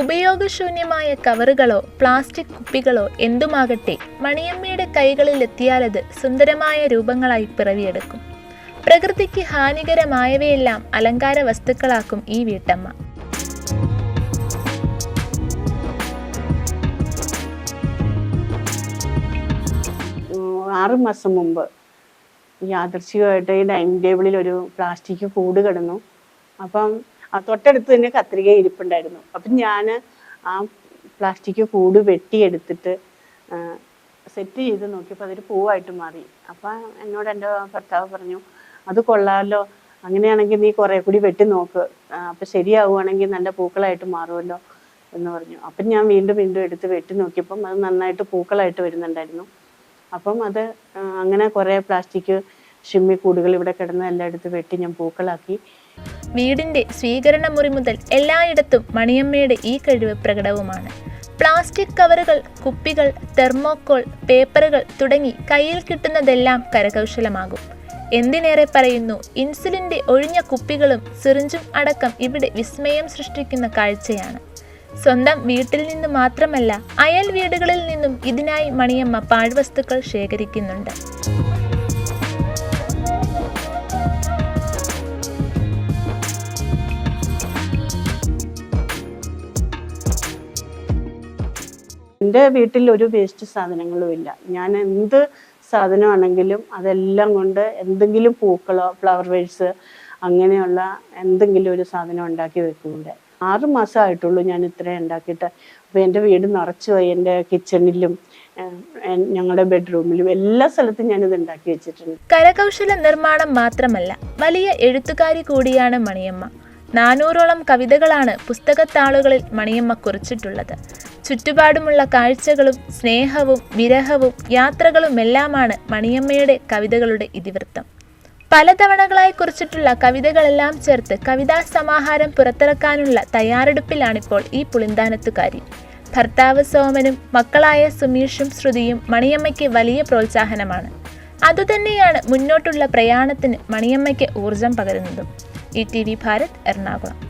ഉപയോഗശൂന്യമായ കവറുകളോ പ്ലാസ്റ്റിക് കുപ്പികളോ എന്തുമാകട്ടെ മണിയമ്മയുടെ കൈകളിൽ എത്തിയാലത് സുന്ദരമായ രൂപങ്ങളായി പിറവിയെടുക്കും. പ്രകൃതിക്ക് ഹാനികരമായവയെല്ലാം അലങ്കാര വസ്തുക്കളാക്കും ഈ വീട്ടമ്മ. ഉം, ആറ് മാസം മുമ്പ് യാദർശികമായിട്ട് ഈ ഡൈനിങ് ടേബിളിൽ ഒരു പ്ലാസ്റ്റിക് കൂട് കിടന്നു. അപ്പം തൊട്ടടുത്ത് തന്നെ കത്രിക ഇരിപ്പുണ്ടായിരുന്നു. അപ്പം ഞാൻ ആ പ്ലാസ്റ്റിക് കൂട് വെട്ടിയെടുത്തിട്ട് സെറ്റ് ചെയ്ത് നോക്കിയപ്പോൾ അതൊരു പൂവായിട്ട് മാറി. അപ്പം എന്നോട് എന്റെ ഭർത്താവ് പറഞ്ഞു അത് കൊള്ളാമല്ലോ അങ്ങനെയാണെങ്കിൽ നീ കുറേ കൂടി വെട്ടി നോക്ക്. അപ്പം ശരിയാവുകയാണെങ്കിൽ നല്ല പൂക്കളായിട്ട് മാറുമല്ലോ എന്ന് പറഞ്ഞു. അപ്പം ഞാൻ വീണ്ടും വീണ്ടും എടുത്ത് വെട്ടി നോക്കിയപ്പം അത് നന്നായിട്ട് പൂക്കളായിട്ട് വരുന്നുണ്ടായിരുന്നു. അപ്പം അത് അങ്ങനെ കുറേ പ്ലാസ്റ്റിക് ഷിമ്മി കൂടുകൾ ഇവിടെ കിടന്ന് എല്ലാം എടുത്ത് വെട്ടി ഞാൻ പൂക്കളാക്കി. വീടിന്റെ സ്വീകരണ മുറി മുതൽ എല്ലായിടത്തും മണിയമ്മയുടെ ഈ കഴിവ് പ്രകടവുമാണ്. പ്ലാസ്റ്റിക് കവറുകൾ കുപ്പികൾ തെർമോക്കോൾ പേപ്പറുകൾ തുടങ്ങി കയ്യിൽ കിട്ടുന്നതെല്ലാം കരകൗശലമാകും. എന്തിനേറെ പറയുന്നു ഇൻസുലിന്റെ ഒഴിഞ്ഞ കുപ്പികളും സിറിഞ്ചും അടക്കം ഇവിടെ വിസ്മയം സൃഷ്ടിക്കുന്ന കാഴ്ചയാണ്. സ്വന്തം വീട്ടിൽ നിന്ന് മാത്രമല്ല അയൽ വീടുകളിൽ നിന്നും ഇതിനായി മണിയമ്മ പാഴ്വസ്തുക്കൾ ശേഖരിക്കുന്നുണ്ട്. എന്റെ വീട്ടിൽ ഒരു വേസ്റ്റ് സാധനങ്ങളും ഇല്ല. ഞാൻ എന്ത് സാധനമാണെങ്കിലും അതെല്ലാം കൊണ്ട് എന്തെങ്കിലും പൂക്കളോ ഫ്ലവർ വേഴ്സ് അങ്ങനെയുള്ള എന്തെങ്കിലും ഒരു സാധനം ഉണ്ടാക്കി വെക്കുന്നുണ്ട്. ആറ് മാസമായിട്ടുള്ളൂ ഞാൻ ഇത്രയും ഉണ്ടാക്കിയിട്ട്. അപ്പോൾ എന്റെ വീട് നിറച്ചു പോയി. എന്റെ കിച്ചണിലും ഞങ്ങളുടെ ബെഡ്റൂമിലും എല്ലാ സ്ഥലത്തും ഞാൻ ഇത് ഉണ്ടാക്കി വെച്ചിട്ടുണ്ട്. കരകൗശല നിർമ്മാണം മാത്രമല്ല വലിയ എഴുത്തുകാരി കൂടിയാണ് മണിയമ്മ. നാനൂറോളം കവിതകളാണ് പുസ്തകത്താളുകളിൽ മണിയമ്മ കുറിച്ചിട്ടുള്ളത്. ചുറ്റുപാടുമുള്ള കാഴ്ചകളും സ്നേഹവും വിരഹവും യാത്രകളുമെല്ലാമാണ് മണിയമ്മയുടെ കവിതകളുടെ ഇതിവൃത്തം. പലതവണകളായി കുറിച്ചിട്ടുള്ള കവിതകളെല്ലാം ചേർത്ത് കവിതാ സമാഹാരം പുറത്തിറക്കാനുള്ള തയ്യാറെടുപ്പിലാണിപ്പോൾ ഈ പുളിന്താനത്തുകാരി. ഭർത്താവ് സോമനും മക്കളായ സുമീഷും ശ്രുതിയും മണിയമ്മയ്ക്ക് വലിയ പ്രോത്സാഹനമാണ്. അതുതന്നെയാണ് മുന്നോട്ടുള്ള പ്രയാണത്തിന് മണിയമ്മയ്ക്ക് ഊർജം പകരുന്നതും. E T V Bharat Ernakulam.